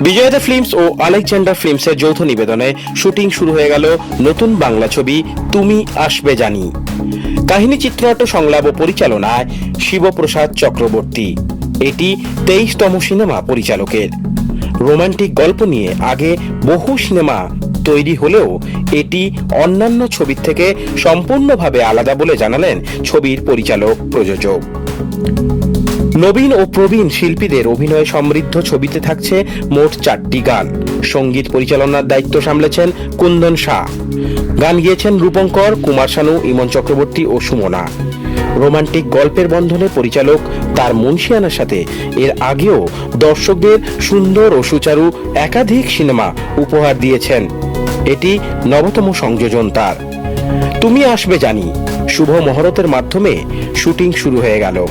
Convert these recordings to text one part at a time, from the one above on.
বিজয়দা films ও Alexander ফিল্মসের যৌথ নিবেদনে shooting শুরু হয়ে গেল নতুন বাংলা ছবি তুমি আসবে জানি। কাহিনী, চিত্রনাট্য, সংলাপ ও পরিচালনায় শিবপ্রসাদ চক্রবর্তী। এটি তেইশতম সিনেমা পরিচালকের। রোমান্টিক গল্প নিয়ে আগে বহু সিনেমা তৈরি হলেও এটি অন্যান্য ছবির থেকে সম্পূর্ণভাবে আলাদা বলে জানালেন ছবির পরিচালক, প্রযোজক। নবীন ও প্রবীণ শিল্পীদের অভিনয় সমৃদ্ধ ছবিতে থাকছে মোট চারটি গান। সংগীত পরিচালনার দায়িত্ব সামলেছেন কুন্দন শাহ। গান গিয়েছেন রূপঙ্কর, কুমার শানু, ইমন চক্রবর্তী ও সুমনা। রোমান্টিক গল্পের বন্ধনে পরিচালক তার মুন্সিয়ানার সাথে এর আগেও দর্শকদের সুন্দর ও সুচারু একাধিক সিনেমা উপহার দিয়েছেন। এটি নবতম সংযোজন তার। তুমি আসবে জানি। শুভ মহরতের মাধ্যমে শুটিং শুরু হয়ে গেল।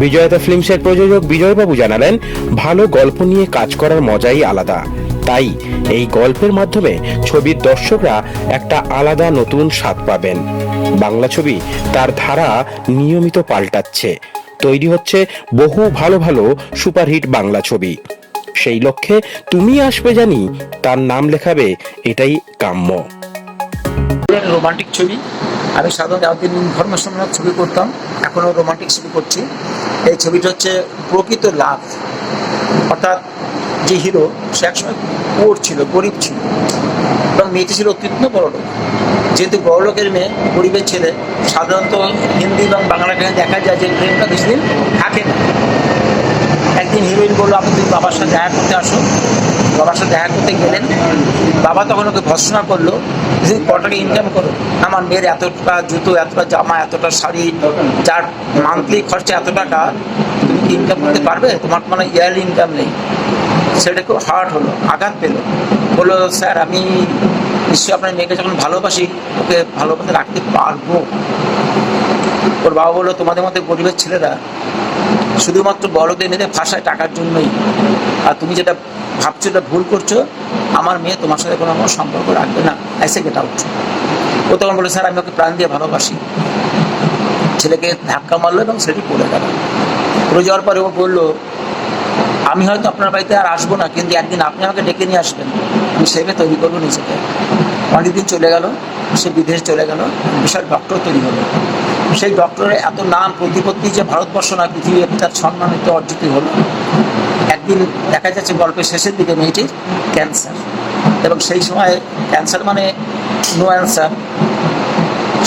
বিজয়তা ফিল্মসের প্রযোজক বিজয়বাবু জানালেন, ভালো গল্প নিয়ে কাজ করার মজাই আলাদা। তাই এই গল্পের মাধ্যমে ছবির দর্শকরা একটা আলাদা নতুন স্বাদ পাবেন। বাংলা ছবি তার ধারা নিয়মিত পাল্টাচ্ছে। তৈরি হচ্ছে বহু ভালো ভালো সুপারহিট বাংলা ছবি। সেই লক্ষ্যে তুমি আসবে জানি, তার নাম লেখাবে এটাই কাম্য। রোমান্টিক ছবি। আমি সাধারণত এতদিন ইনফরমেশনমূলক ছবি করতাম এখনও রোমান্টিক ছবি করছি। এই ছবিটা হচ্ছে প্রকৃত লাভ। অর্থাৎ যে হিরো সে একসময় পোর ছিল, গরিব ছিল। এবং মেয়েটি ছিল অত্যন্ত বড় লোক। যেহেতু বড় লোকের মেয়ে, গরিবের ছেলে, সাধারণত হিন্দি এবং বাংলা গানে দেখা যায় যে প্রেমটা বেশিদিন থাকে না। একদিন হিরোইন বলল, আপনি তুমি বাবার সাথে দেখা করতে আসো, বাবার সাথে দেখা করতে গেলেন। বাবা তখন ওকে ভর্সনা করল যে ক টাকা ইনকাম করো। আমার মেয়ের এতটা জুতো, এতটা জামা, এতটা শাড়ি, যার মান্থলি খরচা এত টাকা, তুমি কি ইনকাম করতে পারবে? তোমার মানে ইয়ারলি ইনকাম নেই। সেটা খুব হার্ড হলো, আঘাত পেল। বলল, স্যার, আমি নিশ্চয়ই আপনার মেয়েকে যখন ভালোবাসি, ওকে ভালোভাবে রাখতে পারব। ওর বাবা বলল, তোমাদের মধ্যে গরিবের ছেলেরা শুধুমাত্র বড়দের মেয়েদের ভাষায় টাকার জন্যই। আর তুমি যেটা ভাবছ এটা ভুল করছ, আমার মেয়ে তোমার সাথে কোনো কোনো সম্পর্ক রাখবে না। এসে গেট আউট ও তখন বলে স্যার, আমি ওকে প্রাণ দিয়ে ভালোবাসি। ছেলেকে ধাক্কা মারলো এবং সেটি পড়ে গেল। পড়ে যাওয়ার পরে ও বলল আমি হয়তো আপনার বাড়িতে আর আসব না, কিন্তু একদিন আপনি আমাকে ডেকে নিয়ে আসবেন। আমি সেভাবে তৈরি করব নিজেকে। অনেকদিন চলে গেল, সে বিদেশ চলে গেল, বিশাল ডক্টর তৈরি হলো। সেই ডক্টরের এত নাম, প্রতিপত্তি যে ভারতবর্ষ না পৃথিবী তার সম্মানিত অর্জিত হলো। একদিন দেখা যাচ্ছে গল্পের শেষের দিকে মেয়েটির ক্যান্সার এবং সেই সময় ক্যান্সার মানে নো অ্যান্সার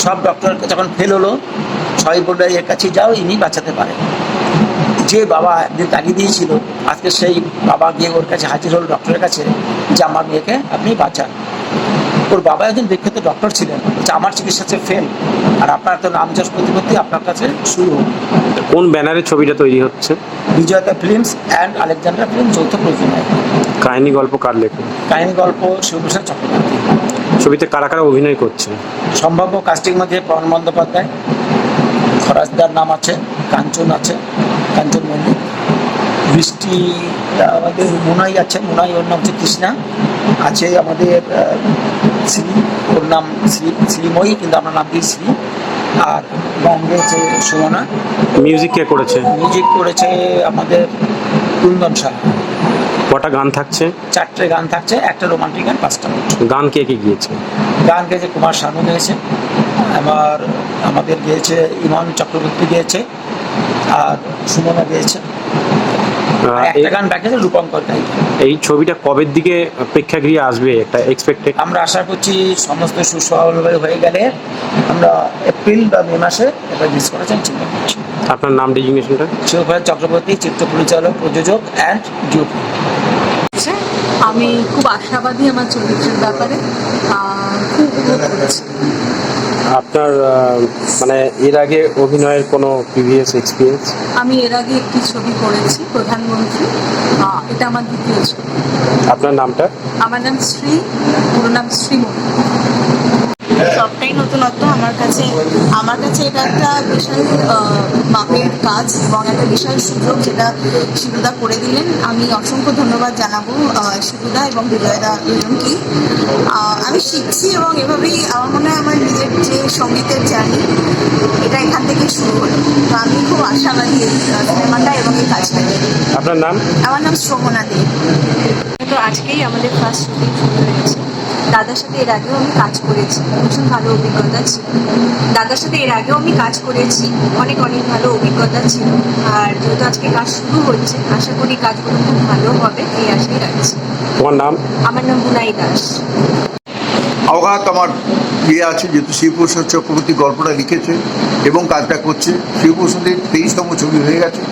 সব ডক্টর যখন ফেল হলো, সবাই বলল, এর কাছে যাও, ইনি বাঁচাতে পারে যে বাবা একদিন তাগিয়ে দিয়েছিল আজকে সেই বাবা গিয়ে ওর কাছে হাজির হলো ডক্টরের কাছে যে আমার মেয়েকে আপনি বাঁচান। ওর বাবা একজন বিখ্যাত ডক্টর ছিলেন যে আমার চিকিৎসা ফেল আর আপনার তো নাম যশ প্রতিপত্তি আপনার কাছে শুরু। কোন ব্যানারে ছবিটা তৈরি হচ্ছে? Bijoyta films and Alexander film যৌথ প্রযোজনায় কাহিনী গল্প কার লেখা কাহিনী গল্প শিবপ্রসাদ চক্রবর্তী। ছবিতে কারা কারা অভিনয় করছে সম্ভাব্য কাস্টিং মধ্যে পবন বন্দ্যোপাধ্যায় খরাজদার নাম আছে কাঞ্চন আছে কাঞ্চন মল্লিক বৃষ্টি আমাদের মুনাই আছে মুনাই ওর নাম হচ্ছে কৃষ্ণা। আছে আমাদের শ্রী ওর নাম শ্রী শ্রীময়ী কিন্তু আমরা নাম দিই শ্রী। আর গান গেয়েছে সুমনা। মিউজিক কে করেছে? মিউজিক করেছে আমাদের কুন্দন শাহ কটা গান থাকছে? চারটে গান থাকছে একটা রোমান্টিক গান পাঁচটা গান কে কে গিয়েছে? গান গেয়েছে কুমার শানু গেয়েছে আমার আমাদের গিয়েছে ইমন চক্রবর্তী গিয়েছে আর সুমনা গিয়েছে আর আহ, একটা এই- গান বাকি আছে রূপঙ্কর এই ছবিটা কবের দিকে প্রেক্ষাগৃহে আসবে একটা এক্সপেক্টেড আমরা আশা করছি সমস্ত সুসফলভাবে হয়ে গেলে আমরা এপ্রিল বা মে মাসে এটা রিলিজ করার জন্য চিন্তা করছি। আপনার নাম ডেজিগনেশনটা শিবভাই চক্রবর্তী চিত্র পরিচালক প্রযোজক অ্যান্ড ডিউপি হচ্ছে। আমি খুব আশাবাদী আমার চরিত্রের ব্যাপারে। খুব উপভোগ করেছি। আপনার মানে এর আগে অভিনয়ের কোনো প্রিভিয়াস এক্সপিরিয়েন্স আমি এর আগে একটি ছবি করেছি প্রধানমন্ত্রী। এটা আমার দ্বিতীয় ছবি। আপনার নামটা? আমার নাম শ্রী পুরো নাম তো সবটাই নতুনত্ব আমার কাছে আমার কাছে এটা একটা বিশাল মাপের কাজ এবং একটা বিশাল সুযোগ যেটা শিবুদা করে দিলেন। আমি অসংখ্য ধন্যবাদ জানাব শিবুদা এবং বিজয়দা দুজনকে। আমি শিখছি এবং এভাবেই আমার মনে হয় আমার নিজের যে সঙ্গীতের জার্নি এটা এখান থেকে শুরু হলো। তো আমি খুব আশাবাদী এই সিনেমাটা এবং এই কাজটা আপনার নাম? আমার নাম শ্রমণা দে তো আজকেই আমাদের ফার্স্ট শুটিং শুরু হয়েছে দাদার সাথে এর আগেও আমি কাজ করেছি। ভীষণ ভালো অভিজ্ঞতা ছিল। দাদার সাথে এর আগেও আমি কাজ করেছি। অনেক অনেক ভালো অভিজ্ঞতা ছিল। আর যেহেতু আজকে কাজ শুরু হচ্ছে আশা করি কাজগুলো খুব ভালো হবে এই আশাই রাখছি। তোমার নাম? আমার নাম বুনাই দাস। অগাধ আমার ইয়ে আছে যেহেতু শিবপ্রসাদ চক্রবর্তী গল্পটা লিখেছে এবং কাজটা করছে। শিবপ্রসাদের তেইশতম ছবি হয়ে গেছে।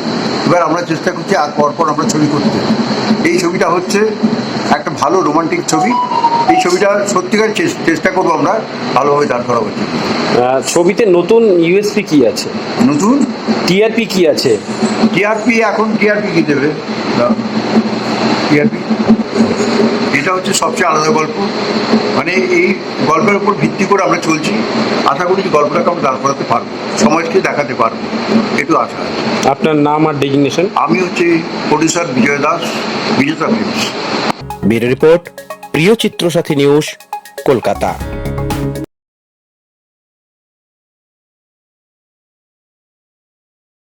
এবার আমরা চেষ্টা করছি আর পরপর আমরা ছবি করতে। এই ছবিটা হচ্ছে একটা ভালো রোমান্টিক ছবি। এই ছবিটা সত্যিকার চেষ্টা করব আমরা ভালোভাবে দাঁড় করা উচিত ছবিতে নতুন ইউএসপি কি আছে? নতুন? টিআরপি কি আছে? টিআরপি এখন টিআরপি কি দেবে? টিআরপি হচ্ছে সবচেয়ে আলাদা গল্প। মানে এই গল্পের উপর ভিত্তি করে আমরা চলছি। আশা করি যে গল্পটাকে আমরা দাঁড় করাতে পারব সমাজকে দেখাতে পারব একটু আশা আপনার নাম আর ডেজিগনেশন? আমি হচ্ছে প্রডিউসার বিজয় দাস বিজেতা ফিল্মস ব্যুরো রিপোর্ট প্রিয় চিত্রসাথী নিউজ কলকাতা।